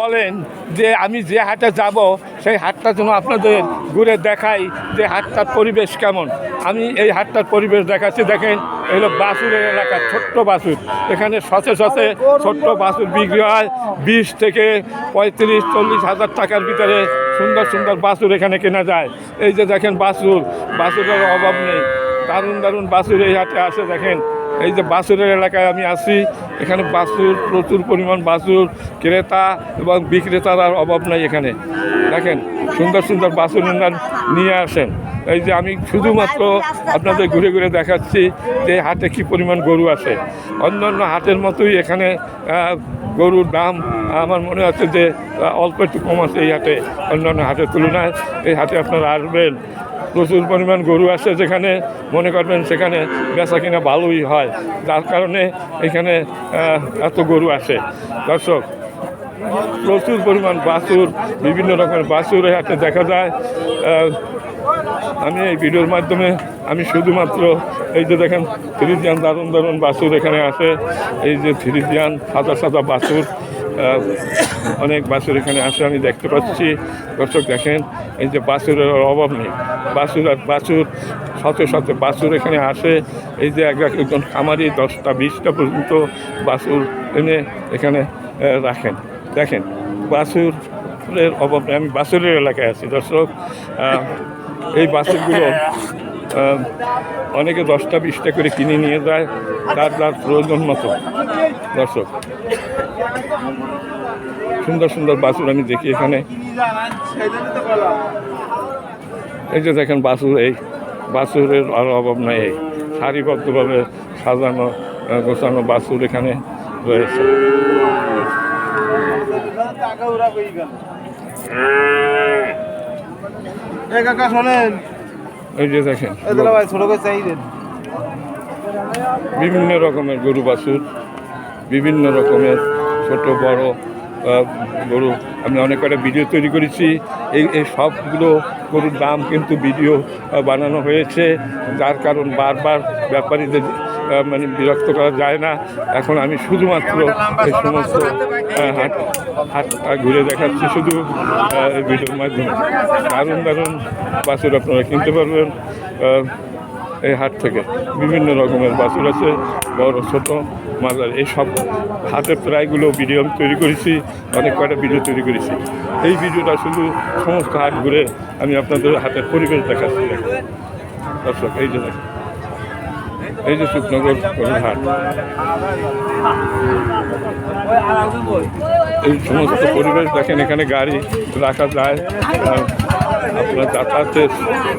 বলেন যে আমি যে হাটে যাব, সেই হাটটা যেন আপনাদের ঘুরে দেখাই যে হাটটার পরিবেশ কেমন। আমি এই হাটটার পরিবেশ দেখাচ্ছি, দেখেন এগুলো বাসুরের এলাকা, ছোট্ট বাসুর। এখানে শতে শতে ছোট্ট বাসুর বিক্রি হয়। বিশ থেকে পঁয়ত্রিশ, চল্লিশ হাজার টাকার ভিতরে সুন্দর সুন্দর বাসুর এখানে কেনা যায়। এই যে দেখেন বাসুর, বাসুরের অভাব নেই। দারুণ দারুণ বাসুর এই হাটে আসে, দেখেন। এই যে বাসুরের এলাকায় আমি আসি এখানে বাসুর, প্রচুর পরিমাণ বাসুর, ক্রেতা এবং বিক্রেতার অভাব নাই এখানে। দেখেন, সুন্দর সুন্দর বাসুর নিয়ে আসেন। এই যে আমি শুধুমাত্র আপনাদের ঘুরে ঘুরে দেখাচ্ছি যে হাটে কী পরিমাণ গরু আছে। অন্যান্য হাটের মতোই এখানে গরুর দাম, আমার মনে হচ্ছে যে অল্প একটু কম আছে এই হাটে। অন্যান্য হাটের তুলনায় এই হাটে আপনারা আসবেন। প্রচুর পরিমাণ গরু আছে যেখানে, মনে করবেন সেখানে বেচা কিনা ভালোই হয়। যার কারণে এখানে এত গরু আসে দর্শক, প্রচুর পরিমাণ বাছুর, বিভিন্ন রকমের বাছুর হাটে দেখা যায়। আমি এই ভিডিওর মাধ্যমে, আমি শুধুমাত্র এই যে দেখেন থ্রিজিয়ান দারুণ দারুণ বাছুর এখানে আছে। এই যে থ্রিজিয়ান সাদা সাদা বাছুর অনেক বাছুর এখানে আসে আমি দেখতে পাচ্ছি। দর্শক দেখেন এই যে বাছুরের অভাব নেই। বাছুর আর বাছুর শত শত বাছুর এখানে আসে। এই যে এক এক একজন খামারি দশটা বিশটা পর্যন্ত বাছুর এনে এখানে রাখেন। দেখেন বাছুরের অভাব আমি বাছুরের এলাকায় আছি দর্শক। এই বাছুরগুলো আহ, অনেকে দশটা বিশটা করে কিনে নিয়ে যায়। তার তার প্রয়োজন মতো। দর্শক সুন্দর সুন্দর বাছুর আমি দেখি এখানে। এই যে দেখেন বাছুর এই বাছুরের আর অভাব নাই এই সারিবদ্ধভাবে সাজানো গোছানো বাছুর এখানে রয়েছে। এই যে দেখেন বিভিন্ন রকমের গরু বাছুর বিভিন্ন রকমের ছোট বড় গরু আমি অনেক কটা ভিডিও তৈরি করেছি। এই এই সবগুলো গরুর দাম কিন্তু ভিডিও বানানো হয়েছে। যার কারণ বারবার ব্যাপারীদের মানে বিরক্ত করা যায় না। এখন আমি শুধুমাত্র এই সমস্ত হাট হাট ঘুরে দেখাচ্ছি শুধু ভিডিওর মাধ্যমে। দারুণ দারুণ বাছুর আপনারা কিনতে পারবেন। এই হাট থেকে বিভিন্ন রকমের বাছুর আছে, বড়, ছোট, মাজার এই সব প্রায়গুলো ভিডিও আমি তৈরি করেছি, অনেক কয়টা ভিডিও তৈরি করেছি। এই ভিডিওটা শুধু সমস্ত হাট ঘুরে আমি আপনাদের হাতের পরিবেশ দেখাচ্ছি। দর্শক, এই যে দেখেন। এই যে শুকনগর হাট। এই সমস্ত পরিবেশ দেখেন, এখানে গাড়ি রাখা যায় আপনার যাতায়াতের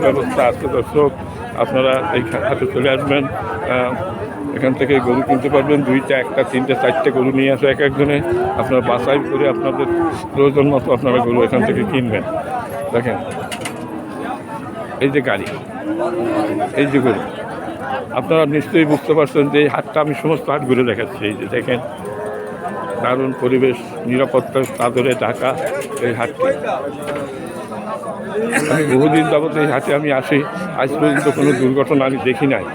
ব্যবস্থা আছে, দর্শক। আপনারা এই হাতে চলে আসবেন এখান থেকে গরু কিনতে পারবেন, দুইটা, একটা, তিনটে, চারটে গরু নিয়ে আসে এক একজনে। আপনারা বাছাই করে আপনাদের প্রয়োজন মতো আপনারা গরু এখান থেকে কিনবেন। দেখেন, এই যে গাড়ি, এই যে গরু, আপনারা নিশ্চয়ই বুঝতে পারছেন যে এই হাটটা আমি সমস্ত হাট ঘুরে দেখাচ্ছি। এই যে দেখেন, দারুণ পরিবেশ নিরাপত্তার চাদরে ঢাকা এই হাটটি। বহুদিন যাবত এই হাটে আমি আসি। আজ পর্যন্ত কোনো দুর্ঘটনা আমি দেখি নাই।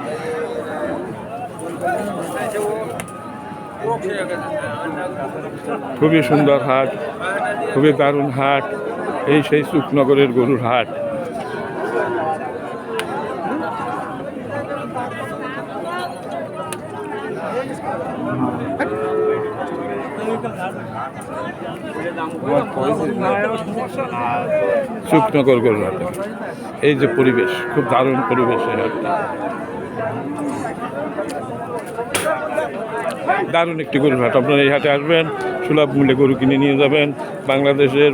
খুবই সুন্দর হাট, খুবই দারুণ হাট, এই সেই সুখনগরের গরুর হাট। শুকনগর গরুর হাটে এই যে পরিবেশ, খুব দারুণ পরিবেশ দারুণ একটি গরুর হাট। আপনারা এই হাটে আসবেন, সুলভ মূল্যে গরু কিনে নিয়ে যাবেন। বাংলাদেশের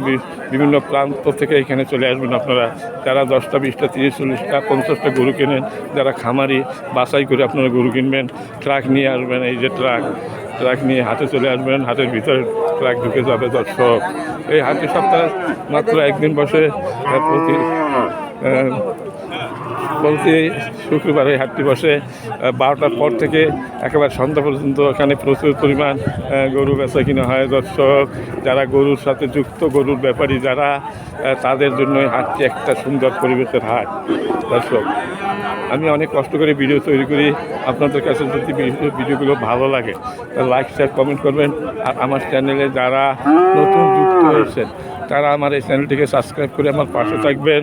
বিভিন্ন প্রান্ত থেকে এখানে চলে আসবেন আপনারা। যারা দশটা, বিশটা, তিরিশ, চল্লিশটা, পঞ্চাশটা গরু কেনেন, যারা খামারি, বাছাই করে আপনারা গরু কিনবেন, ট্রাক নিয়ে আসবেন, এই যে ট্রাক। ট্রাক নিয়ে হাতে চলে আসবেন হাতের ভিতরে ট্রাক ঢুকে যাবে দর্শক। এই হাতে সপ্তাহে মাত্র একদিন বসে প্রতি প্রতি শুক্রবার এই হাটটি বসে বারোটার পর থেকে একেবারে সন্ধ্যা পর্যন্ত এখানে প্রচুর পরিমাণ গরু বেচা কিনা হয়। দর্শক, যারা গরুর সাথে যুক্ত, গরুর ব্যাপারী যারা তাদের জন্য হাটটি একটা সুন্দর পরিবেশের হাট। দর্শক, আমি অনেক কষ্ট করে ভিডিও তৈরি করি। আপনাদের কাছে যদি ভিডিওগুলো ভালো লাগে লাইক শেয়ার কমেন্ট করবেন। আর আমার চ্যানেলে যারা নতুন যুক্ত হয়েছেন, তারা আমার এই চ্যানেলটিকে সাবস্ক্রাইব করে আমার পাশে থাকবেন।